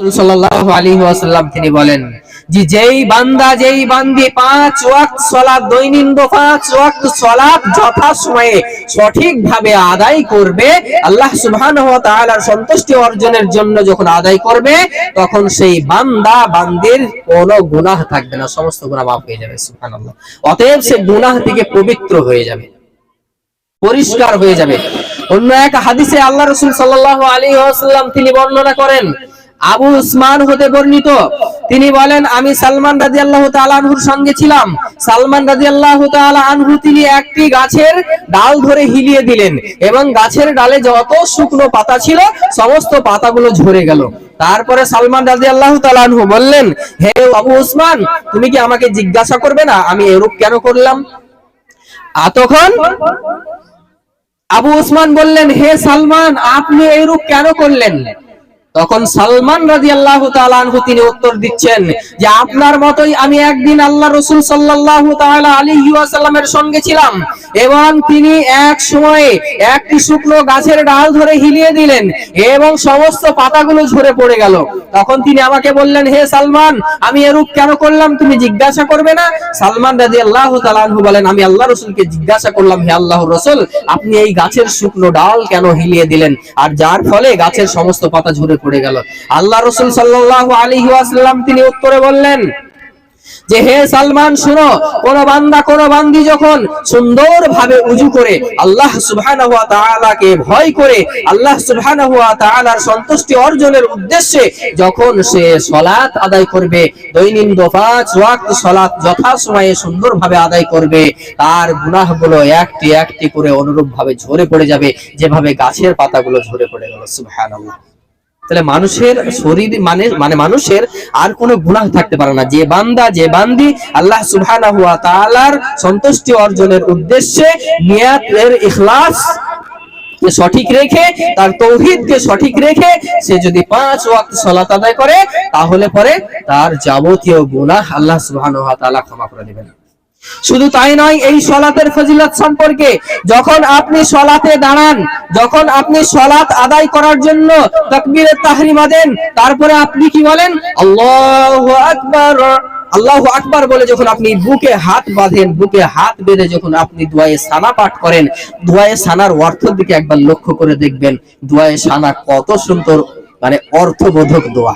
সন্তুষ্টি অর্জনের জন্য যখন আদায় করবে, তখন সেই বান্দা, বান্দির কোনো গুনাহ থাকবে না, সমস্ত মাফ হয়ে যাবে অতএব সে গুনাহ থেকে পবিত্র হয়ে যাবে, পরিষ্কার হয়ে যাবে। অন্য এক হাদিসে আল্লাহ রসুল সাল্লাল্লাহু ওয়াসাল্লাম তিনি বর্ণনা করেন আবু উসমান হতে বর্ণিত। তিনি বলেন, আমি সালমান রাদিয়াল্লাহু তাআলা আনহুর সঙ্গে ছিলাম। সালমান রাদিয়াল্লাহু তাআলা আনহু তিনি একটি গাছের ডাল ধরে হিলিয়ে দিলেন এবং গাছের ডালে যত শুকনো পাতা ছিল, সমস্ত পাতাগুলো ঝরে গেল। তারপরে সালমান রাদিয়াল্লাহু তাআলা আনহু বললেন, হে আবু উসমান, তুমি কি আমাকে জিজ্ঞাসা করবে না? আমি এরূপ কেন করলাম? তখন আবু উসমান বললেন, হে সালমান, আপনি এরূপ কেন করলেন? তখন সালমান রাজি আল্লাহ আনহু তিনি উত্তর দিচ্ছেন যে আপনার মতোই আমি একদিন আল্লাহ রসুল সাল্লাল্লাহু তাআলা আলাইহি সঙ্গে ছিলাম এবং তিনি এক সময়ে একটি শুকনো গাছের ডাল ধরে হিলিয়ে দিলেন এবং সমস্ত পাতাগুলো ঝরে পড়ে গেল। তখন তিনি আমাকে বললেন, হে সালমান, আমি এরূপ কেন করলাম? তুমি জিজ্ঞাসা করবে না? সালমান রাজি আল্লাহ আনহু বলেন, আমি আল্লাহ রসুলকে জিজ্ঞাসা করলাম, হে আল্লাহ রসুল, আপনি এই গাছের শুকনো ডাল কেন হিলিয়ে দিলেন? আর যার ফলে গাছের সমস্ত পাতা ঝরে পড়ে গেল। আল্লাহ রসুল সাল্লাল্লাহু আলাইহি ওয়াসাল্লাম তিনি উত্তরে বললেন যে, হে সালমান, শুনো, কোন বান্দা, কোন বান্দি যখন সুন্দরভাবে উজু করে আল্লাহ তাআলাকে ভয় করে, আল্লাহ সুবহানাহু সন্তুষ্টি অর্জনের উদ্দেশ্যে যখন সে সালাত আদায় করবে ওয়াক্ত সালাত যথা সময়ে সুন্দরভাবে আদায় করবে, তার গুনাহগুলো একটি একটি করে অনুরূপ ভাবে ঝরে পড়ে যাবে, যেভাবে গাছের পাতাগুলো ঝরে পড়ে গেল। সুবহানাল্লাহ। তাহলে মানুষের শরীর মানে মানে মানুষের আর কোনো গুনাহ থাকতে পারে না। যে বান্দা, যে বান্দি আল্লাহ সুবহানাহু সন্তুষ্টি অর্জনের উদ্দেশ্যে নিয়াতের ইখলাস কে সঠিক রেখে, তার তৌহিদকে সঠিক রেখে সে যদি পাঁচ ওয়াক্ত সালাত আদায় করে, তাহলে পরে তার যাবতীয় গুনাহ আল্লাহ সুবহানাহু ক্ষমা করে দিবেন। শুধু তাই নয়, এই সলাতের ফজিলত সম্পর্কে যখন আপনি সলাতে দাঁড়ান, যখন আপনি সলাত আদায় করার জন্য তাকবীরের তাহরিমা দেন, তারপরে আপনি কি বলেন? আল্লাহু আকবার। আল্লাহু আকবার বলে যখন আপনি বুকে হাত বাঁধেন, বুকে হাত বেঁধে যখন আপনি দুয়ায়ে সানা পাঠ করেন, দুয়ায়ে সানার অর্থের দিকে একবার লক্ষ্য করে দেখবেন, দুয়ায়ে সানা কত সুন্দর মানে অর্থবোধক দোয়া।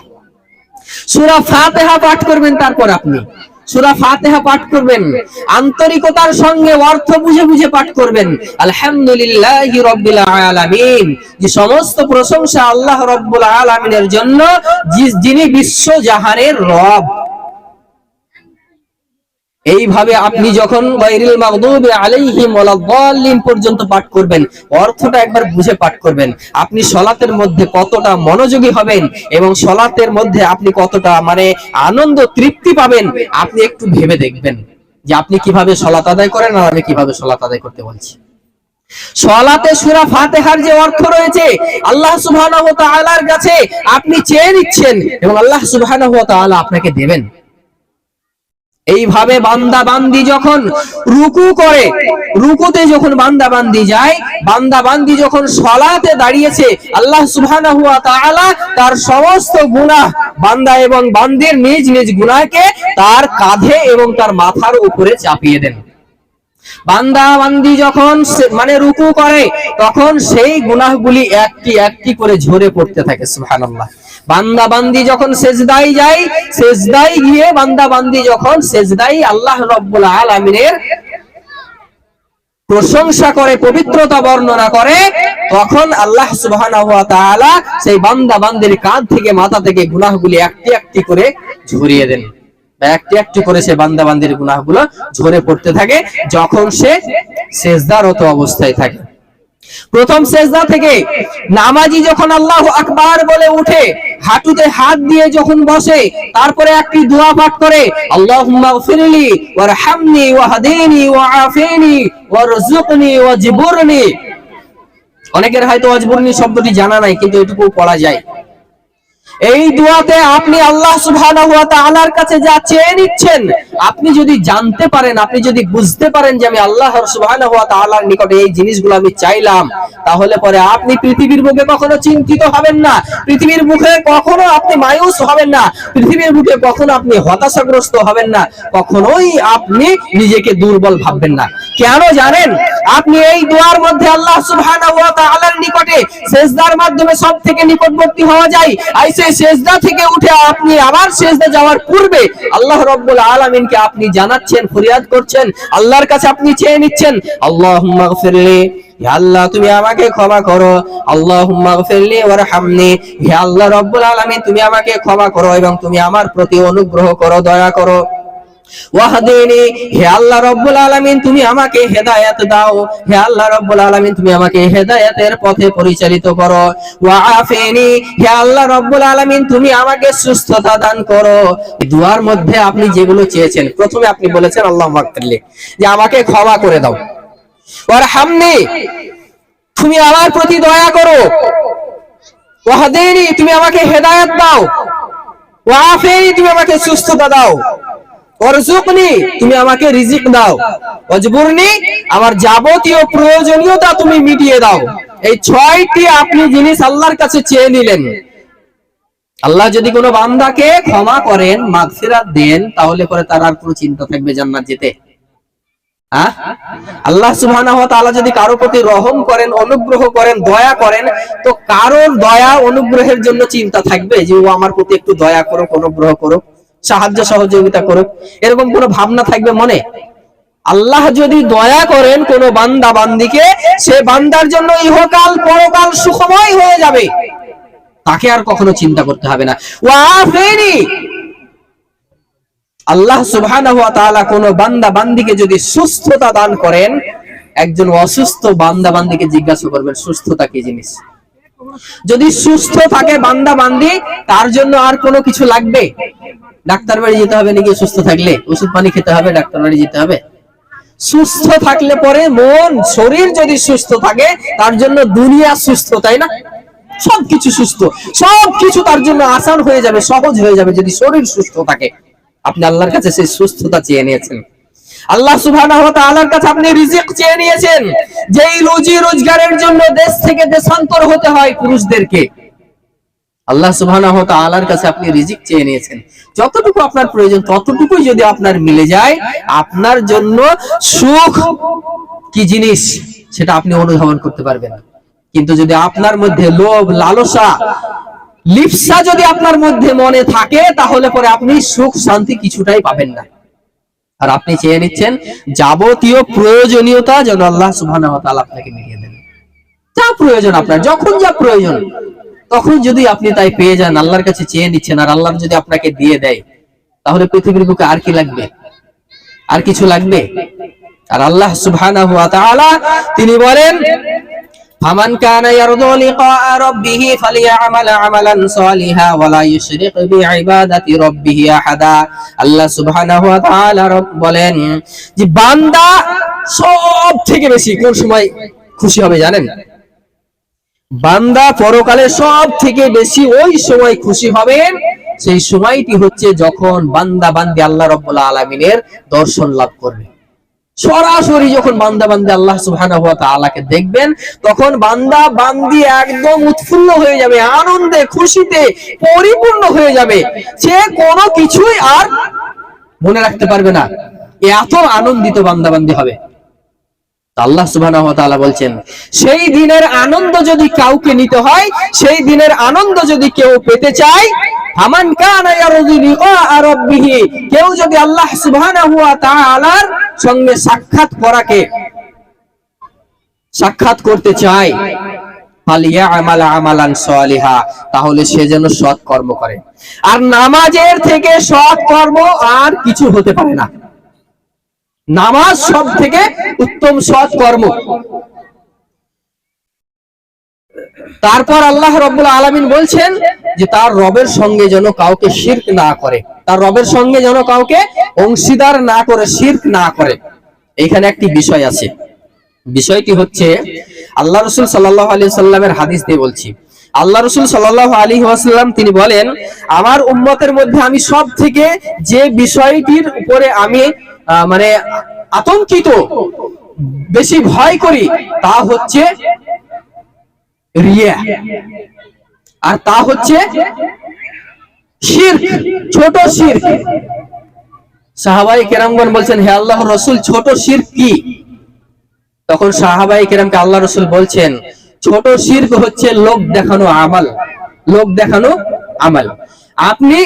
সূরা ফাতিহা পাঠ করবেন তারপর আপনি। সূরা ফাতেহা পাঠ করবেন। আন্তরিকতার সঙ্গে অর্থ বুঝে বুঝে পাঠ করবেন। আলহামদুলিল্লাহি রাব্বিল আলামিন। যে সমস্ত প্রশংসা আল্লাহ রাব্বুল আলামিনের জন্য যিনি বিশ্ব জাহানের রব। এইভাবে আপনি যখন পর্যন্ত পাঠ করবেন, অর্থটা একবার বুঝে পাঠ করবেন, আপনি সলাতের মধ্যে কতটা মনোযোগী হবেন এবং সলাতের মধ্যে আপনি কতটা মানে আনন্দ তৃপ্তি পাবেন, আপনি একটু ভেবে দেখবেন যে আপনি কীভাবে সলাত আদায় করেন আর আমি কীভাবে সলাত আদায় করতে বলছি। সলাতে সূরা ফাতিহার যে অর্থ রয়েছে, আল্লাহ ওয়া তাআলার কাছে আপনি চেয়ে নিচ্ছেন এবং আল্লাহ ওয়া তাআলা আপনাকে দেবেন। এইভাবে বান্দা বান্দি যখন রুকু করে, রুকুতে যখন বান্দা বান্দি যায় বান্দা বান্দি যখন সলাতে দাঁড়িয়েছে, আল্লাহ সুবহানাহু ওয়া তাআলা তার সমস্ত গুনাহ বান্দা এবং বান্দির নিজ নিজ গুনাহকে তার কাঁধে এবং তার মাথার উপরে চাপিয়ে দেন। বান্দা বান্দি যখন মানে রুকু করে, তখন সেই গুনাহগুলি একটি একটি করে ঝরে পড়তে থাকে, সুবহানাল্লাহ। বান্দা বান্দি যখন সেজদাই যায়, সেজদাই গিয়ে বান্দা বান্দি যখন সেজদাই আল্লাহ রব্বুল আলামিনের প্রশংসা করে, পবিত্রতা বর্ণনা করে, তখন আল্লাহ তাআলা সেই বান্দা বান্দির কাঁধ থেকে, মাথা থেকে গুনাহগুলি একটি একটি করে ঝরিয়ে দেন একটি একটি করে সে বান্দা বান্দির গুনাহগুলো ঝরে পড়তে থাকে, যখন সে সেজদারত অবস্থায় থাকে। প্রথম সেজদা থেকে নামাজি যখন আল্লাহ আকবার বলে উঠে, হাঁটুতে হাত দিয়ে যখন বসে, তারপরে একটি দোয়া পাঠ করে, আল্লাহুম্মা গফিরলি ওয়ারহামনি ওয়াহদিনি ওয়াআফিনি ও ওয়াজবুরনি। অনেকের হয়তো ওয়াজবুরনি শব্দটি জানা নাই, কিন্তু এটুকু পড়া যায়। এই দোয়াতে আপনি আল্লাহ তাআলার কাছে যা চেয়ে নিচ্ছেন, আপনি যদি জানতে পারেন, আপনি যদি বুঝতে পারেন যে আমি আল্লাহ তাআলার নিকটে এই জিনিসগুলো আমি চাইলাম, তাহলে পরে আপনি পৃথিবীর বুকে কখনো চিন্তিত হবেন না। পৃথিবীর মুখে কখনো আপনি মায়ুস হবেন না। পৃথিবীর বুকে কখনো আপনি হতাশাগ্রস্ত হবেন না। কখনোই আপনি নিজেকে দুর্বল ভাববেন না। কেন জানেন? আপনি এই দোয়ার মধ্যে আল্লাহ সুবহানাহু ওয়া তাআলার নিকটে সেজদার মাধ্যমে সব থেকে নিকটবর্তী হওয়া যায়। আর সেই সেজদা থেকে উঠে আপনি আবার সেজদা যাওয়ার পূর্বে আল্লাহ রাব্বুল আলামিনকে আপনি জানাচ্ছেন, ফরিয়াদ করছেন, আল্লাহর কাছে আপনি চেয়ে নিচ্ছেন, আল্লাহুম্মা গফিরলি আল্লাহ, তুমি আমাকে ক্ষমা করো। গফিরলি ওয়ারহামনি, হে আল্লাহ রাব্বুল আলামিন, তুমি আমাকে ক্ষমা করো এবং তুমি আমার প্রতি অনুগ্রহ করো, দয়া করো। আমাকে আপনি যেগুলো চেয়েছেন, প্রথমে আপনি বলেছেন, আল্লাহ যে আমাকে ক্ষমা করে দাও। ওয়ারহামনি, তুমি আমার প্রতি দয়া করো। তুমি আমাকে হেদায়েত দাও। তুমি আমাকে সুস্থতা দাও। যাবতীয় প্রয়োজনীয়তা তুমি মিটিয়ে দাও। এই ছয়টি আপনি জিনিস আল্লাহর কাছে চেয়ে নিলেন। আল্লাহ যদি কোনো বান্দাকে ক্ষমা করেন, মাগফিরাত দেন, তাহলে পরে তার আর কোনো চিন্তা থাকবে জান্নাত যেতে? আল্লাহ সুবহানাহু ওয়া তাআলা যদি কারও প্রতি রহম করেন, অনুগ্রহ করেন, দয়া করেন, তো কারোর দয়া, অনুগ্রহের জন্য চিন্তা থাকবে যে, ও আমার প্রতি একটু দয়া করুক, অনুগ্রহ করুক। সাহায্য সহযোগিতা করুক। এরকম কোনো ভাবনা থাকবে মনে? আল্লাহ যদি দয়া করেন কোন বান্দা বান্দিকে সে বান্দার জন্য ইহকাল, পরকাল সুখময় হয়ে যাবে। তাকে আর কখনো চিন্তা করতে হবে না। আল্লাহ তাআলা কোন বান্দা বান্দিকে যদি সুস্থতা দান করেন, একজন অসুস্থ বান্দা বান্দিকে জিজ্ঞাসা করবেন, সুস্থতা কি জিনিস? যদি সুস্থ থাকে বান্দা বান্দি, তার জন্য আর কোনো কিছু লাগবে? ডাক্তার বাড়ি যেতে হবে নাকি সুস্থ থাকলে? ওষুধ পানি খেতে হবে, ডাক্তার বাড়ি যেতে হবে? সুস্থ থাকলে পরে মন, শরীর যদি সুস্থ থাকে, তার জন্য দুনিয়া সুস্থ, তাই না? সবকিছু সুস্থ। সবকিছু তার জন্য আসান হয়ে যাবে, সহজ হয়ে যাবে যদি শরীর সুস্থ থাকে। আপনি আল্লাহর কাছে সেই সুস্থতা চেয়ে নিয়েছেন। আল্লাহ সুবহানাহু ওয়া তাআলার কাছে আপনি রিজিক চেয়ে নিয়েছেন যেই রুজি রোজগারের জন্য দেশ থেকে দেশান্তর হতে হয় পুরুষদেরকে। আল্লাহ সুবহানাহু ওয়া তাআলার কাছে আপনি রিজিক চেয়ে নিয়েছেন। যতটুকু আপনার প্রয়োজন, ততটুকুই যদি আপনার মিলে যায়, আপনার জন্য সুখ কি জিনিস সেটা আপনি অনুধাবন করতে পারবেন। কিন্তু যদি আপনার মধ্যে লোভ, লালসা, লিপসা যদি আপনার মধ্যে মনে থাকে, তাহলে পরে আপনি সুখ শান্তি কিছুটাই পাবেন না। আর আপনি চেয়ে নিচ্ছেন যাবতীয় প্রয়োজনীয়তা যেন আল্লাহ সুহান আপনাকে মিটিয়ে দেন। যা প্রয়োজন আপনার, যখন যা প্রয়োজন, তখন যদি আপনি তাই পেয়ে যান, আল্লাহর কাছে চেয়ে নিচ্ছেন আর আল্লাহ যদি আপনাকে দিয়ে দেয়, তাহলে পৃথিবীর বুকে আর কি লাগবে? আর কিছু লাগবে? আর আল্লাহ সুবহানাহু ওয়া তিনি বলেন বিইবাদাতি রাব্বিহি আহাদা। আল্লাহ সুবহানাহু ওয়া তাআলা রব- বলেন যে, বান্দা সব থেকে বেশি কোন সময় খুশি হবে জানেন? বান্দা পরকালে সব থেকে বেশি ওই সময় খুশি হবেন সেই সময়টি হচ্ছে যখন বান্দা বান্দি আল্লাহ রব্বুল আলমিনের দর্শন লাভ করবে। সরাসরি যখন বান্দা বান্দি আল্লাহ সুবহানাহু ওয়া তাআলাকে দেখবেন, তখন বান্দা বান্দি একদম উৎফুল্ল হয়ে যাবে, আনন্দে, খুশিতে পরিপূর্ণ হয়ে যাবে। সে কোনো কিছুই আর মনে রাখতে পারবে না। এত আনন্দিত বান্দা বান্দি হবে। আল্লাহ তাআলা বলছেন, সেই দিনের আনন্দ যদি কাউকে নিতে হয়, সেই দিনের আনন্দ যদি কেউ পেতে চায় আমান কানা লিকা রাব্বিহি, কেউ যদি আল্লাহ সুবহানাহু ওয়া তাআলার সঙ্গে সাক্ষাৎ করাকে সাক্ষাৎ করতে চায় তাহলে সে যেন সৎ কর্ম করে। আর নামাজের থেকে সৎ কর্ম আর কিছু হতে পারে না। নামাজ সব থেকে উত্তম সৎ কর্ম। তারপর আল্লাহ রব্বুল আলামিন বলছেন যে তার রবের সঙ্গে যেন কাউকে শিরক না করে, তার রবের সঙ্গে যেন কাউকে অংশীদার না করে, শিরক না করে। এখানে একটি বিষয় আছে। বিষয়টি হচ্ছে, আল্লাহ রসুল সাল্লাহ আলি সাল্লামের হাদিস দিয়ে বলছি। আল্লাহ রসুল সাল্লাহ আলী ওয়াসাল্লাম তিনি বলেন, আমার উম্মতের মধ্যে আমি সব থেকে যে বিষয়টির উপরে আমি মানে আতঙ্কিত, বেশি ভয় করি তা হচ্ছে রিয়া। আর তা হচ্ছে ছোট শিরক সাহাবাই কেরামগণ বলছেন, হে আল্লাহ রসুল, ছোট শিরক কি? তখন সাহাবাই কেরামকে আল্লাহ রসুল বলছেন, ছোট শির্ক হচ্ছে লোক দেখানো আমাল, লোক দেখানো আমাল। আপনি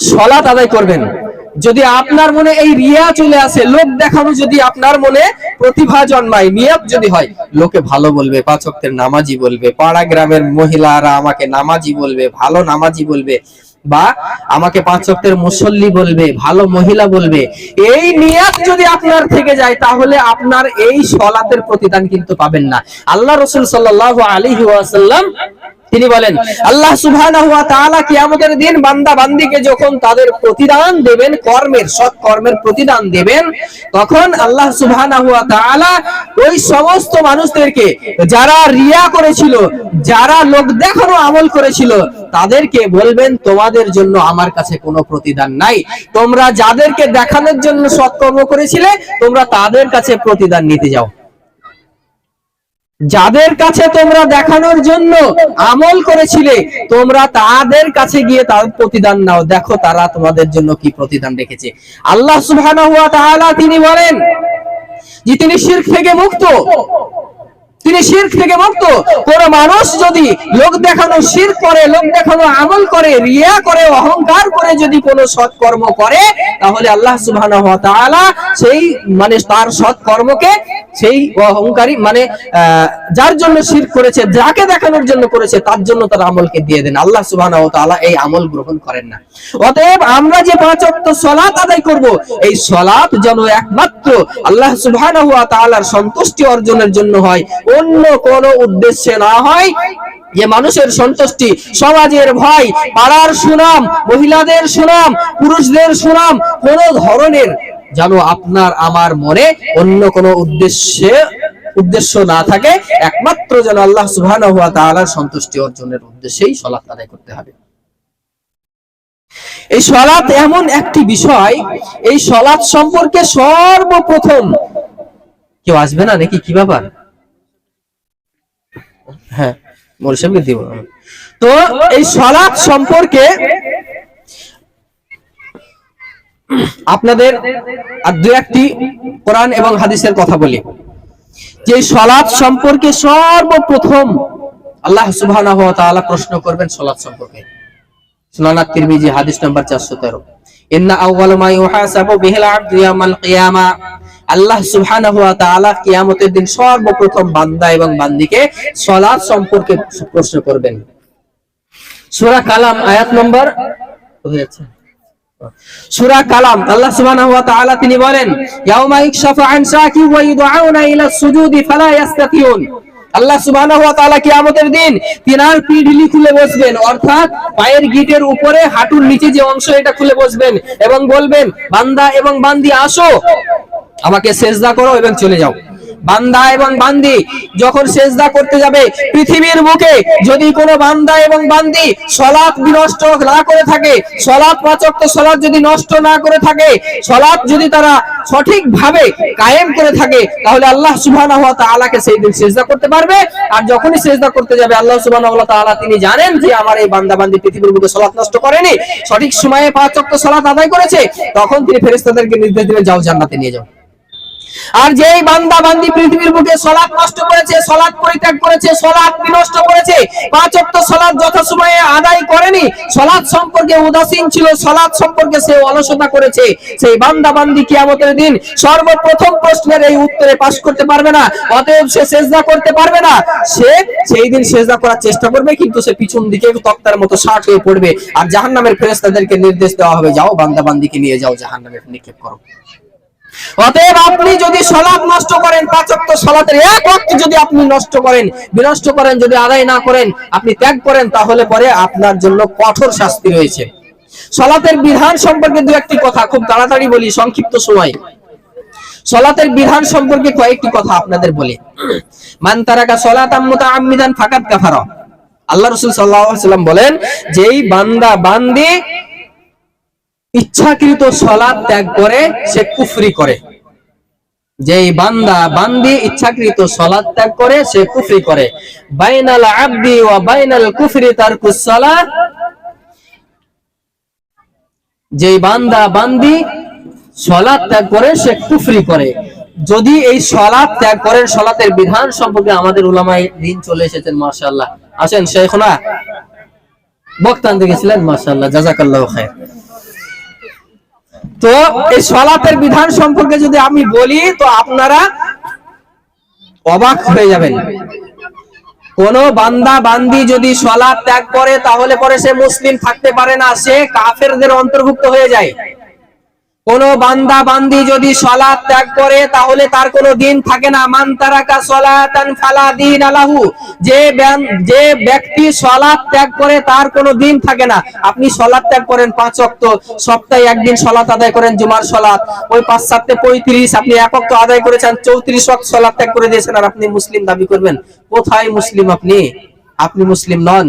সলাত আদায় করবেন। যদি আপনার মনে এই রিয়া চলে আসে, লোক দেখানো যদি আপনার মনে প্রতিভা জন্মায়, নিয়ত যদি হয়, লোকে ভালো বলবে, পাঁচ ওয়াক্তের নামাজি বলবে, পাড়া গ্রামের মহিলারা আমাকে নামাজি বলবে, ভালো নামাজি বলবে, বা আমাকে পাঁচ মুসল্লি বলবে, ভালো মহিলা বলবে, এই নিয়াত যদি আপনার থেকে যায়, তাহলে আপনার এই সলাতের প্রতিদান কিন্তু পাবেন না। আল্লাহ রসুল সাল্লাহ আলাইহি ওয়াসাল্লাম তিনি বলেন, আল্লাহ তাআলা কিয়ামতের দিন বান্দা বান্দিকে যখন তাদের প্রতিদান দেবেন, কর্মের সৎ কর্মের প্রতিদান দেবেন, তখন আল্লাহ তাআলা ওই সমস্ত মানুষদেরকে, যারা রিয়া করেছিল, যারা লোক দেখানো আমল করেছিল, তাদেরকে বলবেন, তোমাদের জন্য আমার কাছে কোনো প্রতিদান নাই। তোমরা যাদেরকে দেখানোর জন্য সৎকর্ম করেছিলে, তোমরা তাদের কাছে প্রতিদান নিতে যাও। যাদের কাছে তোমরা দেখানোর জন্য আমল করেছিলে, তোমরা তাদের কাছে গিয়ে তার প্রতিদান নাও। দেখো তারা তোমাদের জন্য কি প্রতিদান রেখেছে। আল্লাহ তাআলা তিনি বলেন যে তিনি শিরক থেকে মুক্ত। তিনি শিরক থেকে মুক্ত। কোন মানুষ যদি লোক দেখানো শির করে, লোক দেখানো আমল করে, রিয়া করে, অহংকার করে যদি কোনো সৎকর্ম করে, তাহলে আল্লাহ তাআলা সেই মানে তার সৎকর্মকে সেই অহংকারী মানে যার জন্য শিরক করেছে, যাকে দেখানোর জন্য করেছে, তার জন্য তার আমলকে দিয়ে দেন। আল্লাহ তাআলা এই আমল গ্রহণ করেন না। অতএব আমরা যে পাঁচ ওয়াক্ত সালাত আদায় করব, এই সালাত যেন একমাত্র আল্লাহ তাআলার সন্তুষ্টি অর্জনের জন্য হয়। অন্য কোন উদ্দেশ্যে না হয় যে মানুষের সন্তুষ্টি, সমাজের ভয়, পাড়ার সুনাম, মহিলাদের সুনাম, পুরুষদের সুনাম, কোন ধরনের যেন আপনার আমার মনে অন্য কোন উদ্দেশ্যে, উদ্দেশ্য না থাকে, একমাত্র যেন আল্লাহ সুবহানাহু ওয়া তাআলার সন্তুষ্টি অর্জনের উদ্দেশ্যেই সালাত আদায় করতে হবে। এই সলাৎ এমন একটি বিষয়, এই সলাৎ সম্পর্কে সর্বপ্রথম কেউ আসবে না নাকি? কি ব্যাপার? হ্যাঁ মরিসামকে তো এই সলাৎ সম্পর্কে আপনাদের আর দু একটি কোরআন এবং হাদিসের কথা বলি। যে সলাৎ সম্পর্কে সর্বপ্রথম আল্লাহ তাআলা প্রশ্ন করবেন সলাৎ সম্পর্কে। সুনান তিরমিজি হাদিস নাম্বার 413 ইন্না আউয়াল মা ইউহাসাবু বিহিল আবদু ইয়াউমাল কিয়ামা। আল্লাহ সুবহানাহু ওয়া তাআলা কিয়ামতের দিন সর্বপ্রথম বান্দা এবং বান্দিকে সম্পর্কে প্রশ্ন করবেন। সূরা কালাম, আয়াত নম্বর যাচ্ছে কালাম, আল্লাহ সুবহানাহু ওয়া তাআলা তিনি বলেন, ইয়াউমা আন সাকি ওয়া ইলা সুজুদি ফালা আল্লাহ সুবহানাহু ওয়া তাআলা কিয়ামতের দিন তিনার পিঠলি খুলে বসবেন, অর্থাৎ পায়ের গিটের উপরে হাঁটুর নিচে যে অংশ এটা খুলে বসবেন এবং বলবেন, বান্দা এবং বান্দি, আসো, আমাকে সেজদা করো এবং চলে যাও। বান্দা এবং বান্দি যখন সেজদা করতে যাবে, পৃথিবীর বুকে যদি কোনো বান্দা এবং বান্দি সলাৎ বিনষ্ট না করে থাকে, সলাৎ পাচক তো সলাৎ যদি নষ্ট না করে থাকে, সলাৎ যদি তারা সঠিকভাবে কায়েম করে থাকে, তাহলে আল্লাহ সুবহানাহু ওয়া তাআলাকে সেই দিন সেজদা করতে পারবে। আর যখনই সেজদা করতে যাবে, আল্লাহ সুবহানাহু ওয়া তিনি জানেন যে আমার এই বান্দা বান্দি পৃথিবীর বুকে সলাৎ নষ্ট করেনি। সঠিক সময়ে পাঁচ ওয়াক্ত সলাৎ আদায় করেছে, তখন তিনি ফেরেশতাদেরকে নির্দেশ দিবেন, যাও জান্নাতে নিয়ে যাও। আর যেই বান্দা বান্দি পৃথিবীর বুকে সলাৎ নষ্ট করেছে, সলাৎ পরিত্যাগ করেছে, সলাৎ বিনষ্ট করেছে, পাঁচ ওয়াক্ত সলাৎ যথাসময়ে আদায় করেনি, সলাৎ সম্পর্কে উদাসীন ছিল, সলাৎ সম্পর্কে সে অলসতা করেছে। সেই বান্দা বান্দি কিয়ামতের দিন সর্বপ্রথম প্রশ্নের এই উত্তরে পাশ করতে পারবে না, অতএব সে সেজদা করতে পারবে না। সে সেই দিন সেজদা করার চেষ্টা করবে, কিন্তু সে পিছন দিকে তক্তার মতো শার্ট হয়ে পড়বে। আর জাহান্নামের ফেরেশতাদেরকে নির্দেশ দেওয়া হবে, যাও বান্দা বান্দিকে নিয়ে যাও, জাহান্নামে নিক্ষেপ করো। অতএব আপনি যদি সলাপ নষ্ট করেন, পাঁচক্ত সলাতের এক ওয়াক্ত যদি আপনি নষ্ট করেন, বিনষ্ট করেন, যদি আদায় না করেন, আপনি ত্যাগ করেন, তাহলে পরে আপনার জন্য কঠোর শাস্তি রয়েছে। সলাতের বিধান সম্পর্কে দু একটি কথা খুব তাড়াতাড়ি বলি, সংক্ষিপ্ত সময়। সলাতের বিধান সম্পর্কে কয়েকটি কথা আপনাদের বলি। মান তারাকা সলাতাম মুতাআম্মিদান ফাকাত কাফারা। আল্লাহ রসুল সাল্লাম বলেন, যেই বান্দা, বান্দি ইচ্ছাকৃত সলাদ ত্যাগ করে সে কুফরি করে। যেই বান্দা, বান্দি ইচ্ছাকৃত সলাদ ত্যাগ করে, সে কুফরি করে। বাইনাল আবদি ওয়া বাইনাল কুফরি তারকুস সালাত যেই বান্দা, বান্দি সলাদ ত্যাগ করে, সে কুফরি করে। যদি এই সলাদ ত্যাগ করেন, সলাতের বিধান সম্পর্কে আমাদের উলামাই দিন চলে এসেছেন, মাশাআল্লাহ। আসেন শেখনা বক্তা আনতে গেছিলেন, মাশাআল্লাহ। জাজাকাল্লাহ খায়ের তো এই সলাতের বিধান সম্পর্কে যদি আমি বলি, তো আপনারা অবাক হয়ে যাবেন। কোন বান্দা, বান্দি যদি সলাপ ত্যাগ করে, তাহলে পরে সে মুসলিম থাকতে পারে না, সে কাফেরদের অন্তর্ভুক্ত হয়ে যায়। কোন বান্দা বান্দি যদি সলাৎ ত্যাগ করে, তাহলে তার কোনো দিন থাকে না। মান তারাকা সলাতান ফালা দিন আলাহু। যে যে ব্যক্তি সলাৎ ত্যাগ করে, তার কোনো দিন থাকে না। আপনি সলাৎ ত্যাগ করেন পাঁচ অক্ত সপ্তাহে একদিন সলাৎ আদায় করেন জুমার সলাৎ। ওই পাঁচ, সাতটা পঁয়ত্রিশ আপনি এক ওয়াক্ত আদায় করেছেন, চৌত্রিশ ওয়াক্ত সলাৎ ত্যাগ করে দিয়েছেন, আর আপনি মুসলিম দাবি করবেন। কোথায় মুসলিম আপনি? আপনি মুসলিম নন।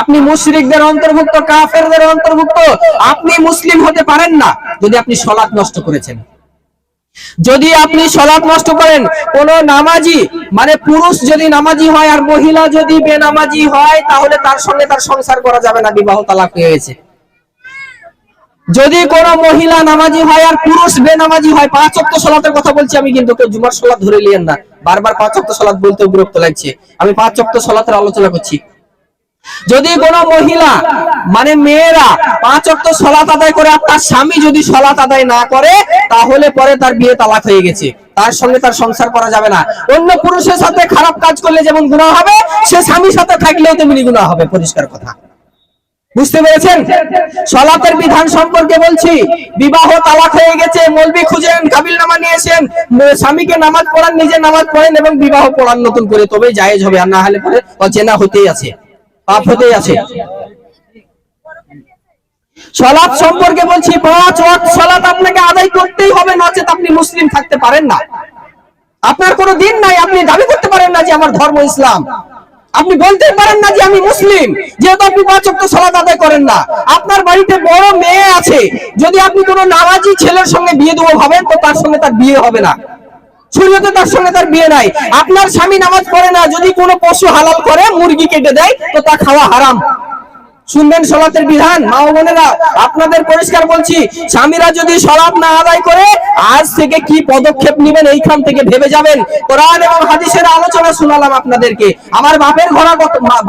আপনি মুশরিকদের অন্তর্ভুক্ত, কাফেরদের অন্তর্ভুক্ত, আপনি মুসলিম হতে পারেন না যদি আপনি সলাৎ নষ্ট করেছেন। যদি আপনি সলাৎ নষ্ট করেন, কোন নামাজি মানে পুরুষ যদি নামাজি হয় আর মহিলা যদি বেনামাজি হয়, তাহলে তার সঙ্গে তার সংসার করা যাবে না, বিবাহ তালাক হয়ে গেছে। যদি কোন মহিলা নামাজি হয় আর পুরুষ বেনামাজি হয়, পাঁচ অক্ট সলাতের কথা বলছি আমি কিন্তু, কেউ জুমার সলাৎ ধরে নিয়েন না। বারবার পাঁচ অক্ট সলাৎ বলতে বিরক্ত লাগছে। আমি পাঁচ অক্ট সলাতের আলোচনা করছি। যদি কোন মহিলা মানে মেয়েরা পাঁচ অক্ট সলাত আদায় করে আর তার স্বামী যদি সলাত আদায় না করে, তাহলে পরে তার বিয়ে তালাক হয়ে গেছে। তার সঙ্গে তার সংসার করা যাবে না। অন্য পুরুষের সাথে খারাপ কাজ করলে যেমন গুণা হবে, সে স্বামীর সাথে থাকলেও তেমনি গুনাহ হবে। পরিষ্কার কথা। বুঝতে পেরেছেন? সলাতের বিধান সম্পর্কে বলছি, বিবাহ তালাক হয়ে গেছে মলবি খুঁজেন কাবিল নামা নিয়েছেন স্বামীকে নামাজ পড়ান, নিজে নামাজ পড়েন এবং বিবাহ পড়ান নতুন করে, তবেই জায়েজ হবে, আর না হলে পরে অচেনা হতেই আছে, পাপ হতেই আছে। সলাৎ সম্পর্কে বলছি, পাঁচ ওয়াক্ত সলাৎ আপনাকে আদায় করতেই হবে, নচেত আপনি মুসলিম থাকতে পারেন না। আপনার কোনো দিন নাই, আপনি দাবি করতে পারেন না যে আমার ধর্ম ইসলাম। আপনি বলতে পারেন না যে আমি মুসলিম, যেহেতু আপনি পাঁচ ওয়াক্ত আদায় করেন না। আপনার বাড়িতে বড় মেয়ে আছে, যদি আপনি কোনো নামাজি ছেলের সঙ্গে বিয়ে দেবো ভাবেন, তো তার সঙ্গে তার বিয়ে হবে না। শরীয়তে তার সঙ্গে তার বিয়ে নাই। আপনার স্বামী নামাজ পড়ে না, যদি কোনো পশু হালাল করে, মুরগি কেটে দেয়, তো তা খাওয়া হারাম। শুনবেন সলাতের বিধান, মা বোনেরা, আপনাদের পরিষ্কার বলছি, স্বামীরা যদি সলাপ না আদায় করে, আজ থেকে কি পদক্ষেপ নেবেন এইখান থেকে ভেবে যাবেন? কোরআন এবং হাদিসের আলোচনা শোনালাম আপনাদেরকে। আমার বাপের ঘর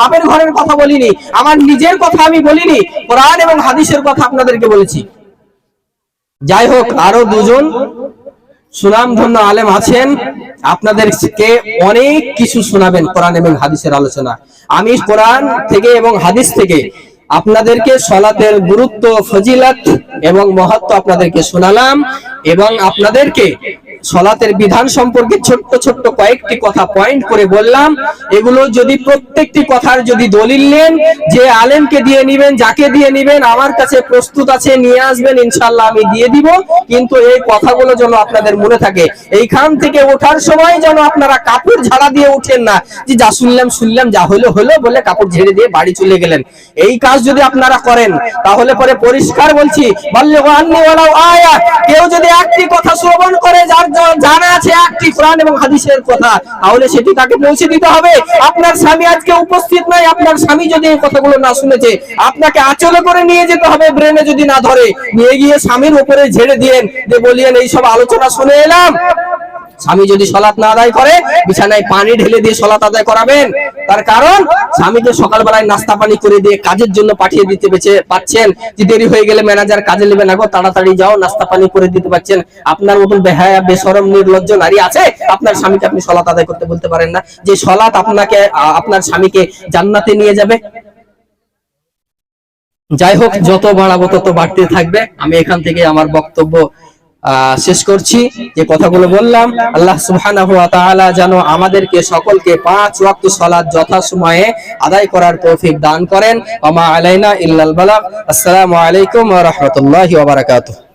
বাপের ঘরের কথা বলিনি, আমার নিজের কথা আমি বলিনি, কোরআন এবং হাদিসের কথা আপনাদেরকে বলেছি। যাই হোক, আরও দুজন সুনামধন্য আলেম আছেন, আপনাদেরকে অনেক কিছু শোনাবেন কোরআন এবং হাদিসের আলোচনা। আমি কোরআন থেকে এবং হাদিস থেকে আপনাদেরকে সলাতের গুরুত্ব ফজিলাত এবং মহত্ব আপনাদেরকে শোনালাম এবং আপনাদেরকে সলাতের বিধান সম্পর্কে ছোট্ট ছোট্ট কয়েকটি কথা পয়েন্ট করে বললাম। এগুলো যদি প্রত্যেকটি কথার যদি দলিল নেন, যে আলেমকে দিয়ে নিবেন, যাকে দিয়ে নিবেন, আমার কাছে প্রস্তুত আছে, নিয়ে আসবেন ইনশাল্লাহ আমি দিয়ে দিব। কিন্তু এই কথাগুলো যেন আপনাদের মনে থাকে। এইখান থেকে ওঠার সময় যেন আপনারা কাপড় ঝাড়া দিয়ে উঠেন না, যে যা শুনলাম শুনলাম, যা হলো হলো বলে কাপড় ঝেড়ে দিয়ে বাড়ি চলে গেলেন। এই কাজ যদি আপনারা করেন, তাহলে পরে পরিষ্কার বলছি বললে আয়া কেউ যদি একটি কথা শ্রবণ করে, যার জানা আছে একটি কোরআন এবং হাদিসের কথা, তাহলে সেটি তাকে পৌঁছে দিতে হবে। আপনার স্বামী আজকে উপস্থিত নাই, আপনার স্বামী যদি এই কথাগুলো না শুনেছে, আপনাকে আচলে করে নিয়ে যেতে হবে, ব্রেনে যদি না ধরে। নিয়ে গিয়ে স্বামীর উপরে ঝেড়ে দিয়েন যে বলিয়েন, এইসব আলোচনা শুনে এলাম। স্বামী যদি সলাৎ না আদায় করে, বিছানায় পানি ঢেলে দিয়ে সলাৎ আদায় করাবেন। তার কারণ, স্বামীকে সকালবেলায় নাস্তা পানি করে দিয়ে কাজের জন্য পাঠিয়ে দিতে পেছে পাচ্ছেন। যে দেরি হয়ে গেলে ম্যানেজার কাজে নেবে না গো, তাড়াতাড়ি যাও, নাস্তা পানি করে দিতে পাচ্ছেন। আপনার মতন বেহায়া, বেসরম, নির্লজ্জ নারী আছে, আপনার স্বামীকে আপনি সলাৎ আদায় করতে বলতে পারেন না। যে সলাৎ আপনাকে আপনার স্বামীকে জান্নাতে নিয়ে যাবে। যাই হোক, যত বাড়াবো তত বাড়তে থাকবে। আমি এখান থেকে আমার বক্তব্য শেষ করছি। যে কথাগুলো বললাম, আল্লাহ সুবহানাহু ওয়া তাআলা যেন আমাদেরকে সকলকে পাঁচ ওয়াক্ত সালাত যথাসময়ে আদায় করার তৌফিক দান করেন। ওয়া মা আলাইনা ইল্লাল বালাগ। আসসালামু আলাইকুম ওয়া রাহমাতুল্লাহি ওয়া বারাকাতুহু।